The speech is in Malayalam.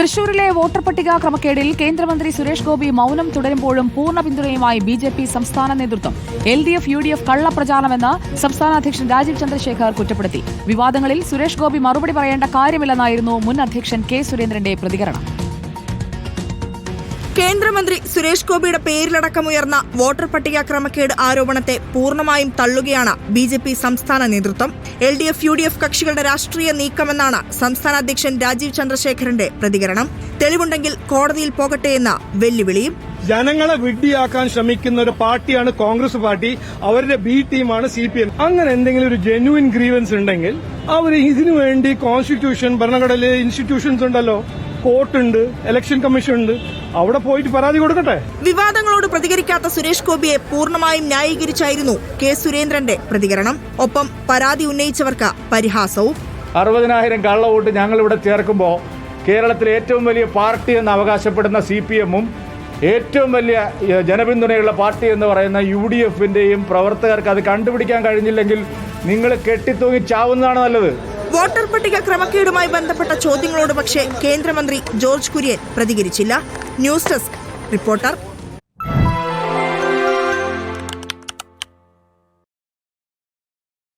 തൃശൂരിലെ വോട്ടർ പട്ടിക ക്രമക്കേടിൽ കേന്ദ്രമന്ത്രി സുരേഷ് ഗോപി മൌനം തുടരുമ്പോഴും പൂർണ പിന്തുണയുമായി ബി ജെ പി സംസ്ഥാന നേതൃത്വം L D F U D F കള്ളപ്രചാരണമെന്ന് സംസ്ഥാന അധ്യക്ഷൻ രാജീവ് ചന്ദ്രശേഖർ കുറ്റപ്പെടുത്തി. വിവാദങ്ങളിൽ സുരേഷ് ഗോപി മറുപടി പറയേണ്ട കാര്യമില്ലെന്നായിരുന്നു മുൻ അധ്യക്ഷൻ കെ സുരേന്ദ്രന്റെ പ്രതികരണം. കേന്ദ്രമന്ത്രി സുരേഷ് ഗോപിയുടെ പേരിലടക്കമുയർന്ന വോട്ടർ പട്ടിക ക്രമക്കേട് ആരോപണത്തെ പൂർണമായും തള്ളുകയാണ് ബി ജെ പി സംസ്ഥാന നേതൃത്വം. L D F U D F കക്ഷികളുടെ രാഷ്ട്രീയ നീക്കമെന്നാണ് സംസ്ഥാന അധ്യക്ഷൻ രാജീവ് ചന്ദ്രശേഖരന്റെ പ്രതികരണം. തെളിവുണ്ടെങ്കിൽ കോടതിയിൽ പോകട്ടെ എന്ന വെല്ലുവിളിയും. ജനങ്ങളെ വിഡ്ഢിയാക്കാൻ ശ്രമിക്കുന്ന ഒരു പാർട്ടിയാണ് കോൺഗ്രസ് പാർട്ടി. അവരുടെ ബി ടീമാണ് സി പി എം. അങ്ങനെ എന്തെങ്കിലും ഒരു ജെന്യുവിൻ ഗ്രീവൻസ് ഉണ്ടെങ്കിൽ അവർ ഇതിനു വേണ്ടി കോൺസ്റ്റിറ്റ്യൂഷൻ ഭരണഘടനയിലെ ഇൻസ്റ്റിറ്റ്യൂഷൻസ് ഉണ്ടല്ലോ. കോർട്ടുണ്ട് ഇലക്ഷൻ കമ്മീഷൻ ഉണ്ട്. അവിടെ പോയിട്ട് പരാതി കൊടുക്കട്ടെ? വിവാദങ്ങളോട് പ്രതികരിക്കാത്ത സുരേഷ് ഗോപിയെ പൂർണമായും ന്യായീകരിച്ചായിരുന്നു കെ സുരേന്ദ്രന്റെ പ്രതികരണം. ഒപ്പം പരാതി ഉന്നയിച്ചവർക്ക് പരിഹാസവും. അറുപതിനായിരം കള്ള വോട്ട് ഞങ്ങളിവിടെ ചേർക്കുമ്പോൾ കേരളത്തിലെ ഏറ്റവും വലിയ പാർട്ടി എന്ന് അവകാശപ്പെടുന്ന സി പി എമ്മും ഏറ്റവും വലിയ ജനപിന്തുണയുള്ള പാർട്ടി എന്ന് പറയുന്ന യു ഡി എഫിന്റെയും പ്രവർത്തകർക്ക് അത് കണ്ടുപിടിക്കാൻ കഴിഞ്ഞില്ലെങ്കിൽ നിങ്ങൾ കെട്ടിത്തൂങ്ങി ചാവുന്നതാണ് നല്ലത്. വോട്ടർ പട്ടിക ക്രമക്കേടുമായി ബന്ധപ്പെട്ട ചോദ്യങ്ങളോട് പക്ഷേ കേന്ദ്രമന്ത്രി George Kurian പ്രതികരിച്ചില്ല. News desk reporter